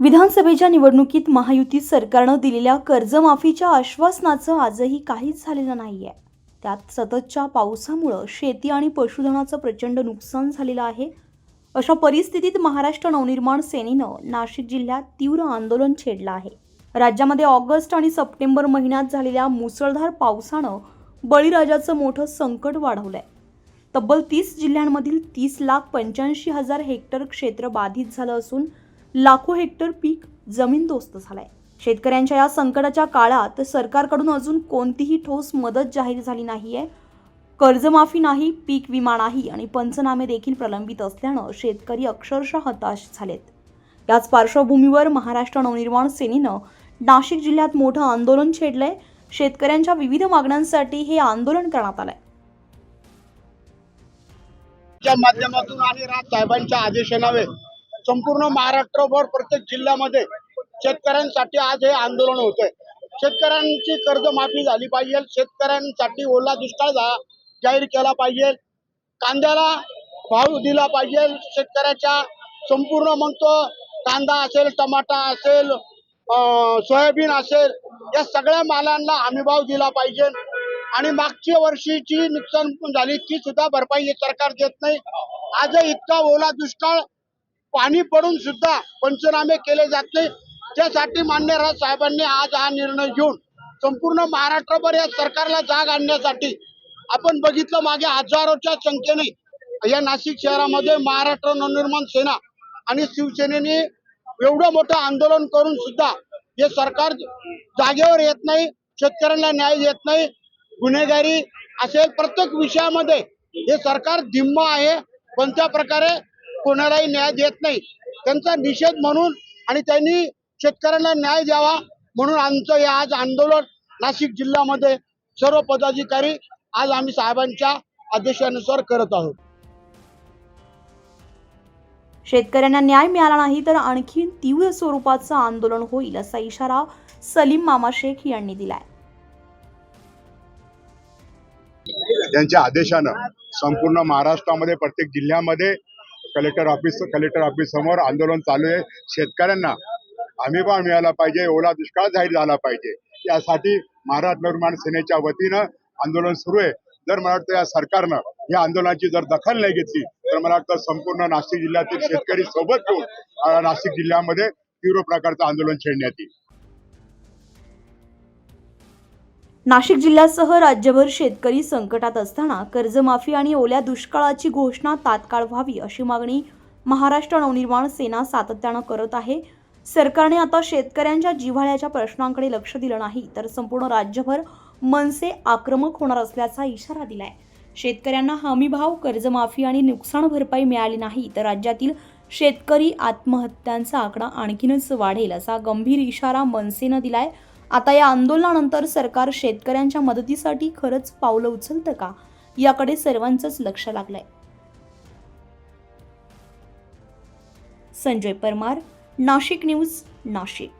विधानसभेच्या निवडणुकीत महायुती सरकारनं दिलेल्या कर्जमाफीच्या आश्वासनाचं आजही काहीच झालेलं नाही आहे त्यात सततच्या पावसामुळं शेती आणि पशुधनाचं प्रचंड नुकसान झालेलं आहे. अशा परिस्थितीत महाराष्ट्र नवनिर्माण सेनेनं नाशिक जिल्ह्यात तीव्र आंदोलन छेडलं आहे. राज्यामध्ये ऑगस्ट आणि सप्टेंबर महिन्यात झालेल्या मुसळधार पावसानं बळीराजाचं मोठं संकट वाढवलं आहे तब्बल तीस जिल्ह्यांमधील तीस लाख पंच्याऐंशी हजार हेक्टर क्षेत्र बाधित झालं असून लाखो हेक्टर पीक जमीनदोस्त झालाय. शेतकऱ्यांच्या या संकटाच्या काळात सरकारकडून अजून कोणतीही ठोस मदत जाहीर झाली नाहीये. कर्जमाफी नाही पीक विमा नाही आणि पंचनामे देखील प्रलंबित असल्यानं शेतकरी अक्षरशः हताश झालेत. याच पार्श्वभूमीवर महाराष्ट्र नवनिर्माण सेनेनं नाशिक जिल्ह्यात मोठं आंदोलन छेडलंय. शेतकऱ्यांच्या विविध मागण्यांसाठी हे आंदोलन करण्यात आलंय. माध्यमातून आणि राज साहेबांच्या आदेशानावे संपूर्ण महाराष्ट्रभर प्रत्येक जिल्ह्यामध्ये शेतकऱ्यांसाठी आज हे आंदोलन होत आहे शेतकऱ्यांची कर्जमाफी झाली पाहिजे. शेतकऱ्यांसाठी ओला दुष्काळ जाहीर केला पाहिजे. कांद्याला भाव दिला पाहिजे. शेतकऱ्याच्या संपूर्ण मग तो कांदा असेल टमाटा असेल अं, सोयाबीन असेल या सगळ्या मालांना हमी भाव दिला पाहिजे. आणि मागच्या वर्षीची नुकसान पण झाली ती सुद्धा भरपाई सरकार देत नाही. आज इतका ओला दुष्काळ पाणी पडून सुद्धा पंचनामे केले जात नाही. त्यासाठी मान्य राज साहेबांनी आज हा निर्णय घेऊन संपूर्ण महाराष्ट्रभर या सरकारला जाग आणण्यासाठी आपण बघितलं मागे हजारोच्या संख्येने या नाशिक शहरामध्ये महाराष्ट्र नवनिर्माण सेना आणि शिवसेनेने एवढं मोठं आंदोलन करून सुद्धा हे सरकार जागेवर येत नाही शेतकऱ्यांना न्याय देत नाही गुन्हेगारी असेल प्रत्येक विषयामध्ये हे सरकार धिम्म आहे. कोणत्या प्रकारे कोणालाही न्याय देत नाही. त्यांचा निषेध म्हणून आणि त्यांनी शेतकऱ्यांना न्याय द्यावा म्हणून आमचं हे आज आंदोलन नाशिक जिल्ह्यामध्ये सर्व पदाधिकारी आज आम्ही साहेबांच्या आदेशानुसार करत आहोत. शेतकऱ्यांना न्याय मिळाला नाही तर आणखी तीव्र स्वरूपाचं आंदोलन होईल असा इशारा सलीम मामा शेख यांनी दिलाय. त्यांच्या आदेशानं संपूर्ण महाराष्ट्रामध्ये प्रत्येक जिल्ह्यामध्ये कलेक्टर ऑफिस कलेक्टर ऑफिस समोर आंदोलन चालू आहे. शेतकऱ्यांना हमीभाव मिळाला पाहिजे ओला दुष्काळ जाहीर झाला पाहिजे. यासाठी महाराष्ट्र निर्माण सेनेच्या वतीनं आंदोलन सुरू आहे. जर मला वाटतं या सरकारनं या आंदोलनाची जर दखल नाही घेतली तर मला वाटतं संपूर्ण नाशिक जिल्ह्यातील शेतकरी सोबत घेऊन नाशिक जिल्ह्यामध्ये तीव्र प्रकारचं आंदोलन छेडण्यात येईल. नाशिक जिल्ह्यासह राज्यभर शेतकरी संकटात असताना कर्जमाफी आणि ओल्या दुष्काळाची घोषणा तात्काळ व्हावी अशी मागणी महाराष्ट्र नवनिर्माण सेना सातत्यानं करत आहे. सरकारने आता शेतकऱ्यांच्या जिव्हाळ्याच्या प्रश्नांकडे लक्ष दिलं नाही तर संपूर्ण राज्यभर मनसे आक्रमक होणार असल्याचा इशारा दिलाय. शेतकऱ्यांना हमीभाव कर्जमाफी आणि नुकसान भरपाई मिळाली नाही तर राज्यातील शेतकरी आत्महत्यांचा आकडा आणखीनच वाढेल असा गंभीर इशारा मनसेनं दिलाय. आता या आंदोलनानंतर सरकार शेतकऱ्यांच्या मदतीसाठी खरंच पावलं उचलतं का? याकडे सर्वांचंच लक्ष लागलंय. संजय परमार नाशिक न्यूज नाशिक.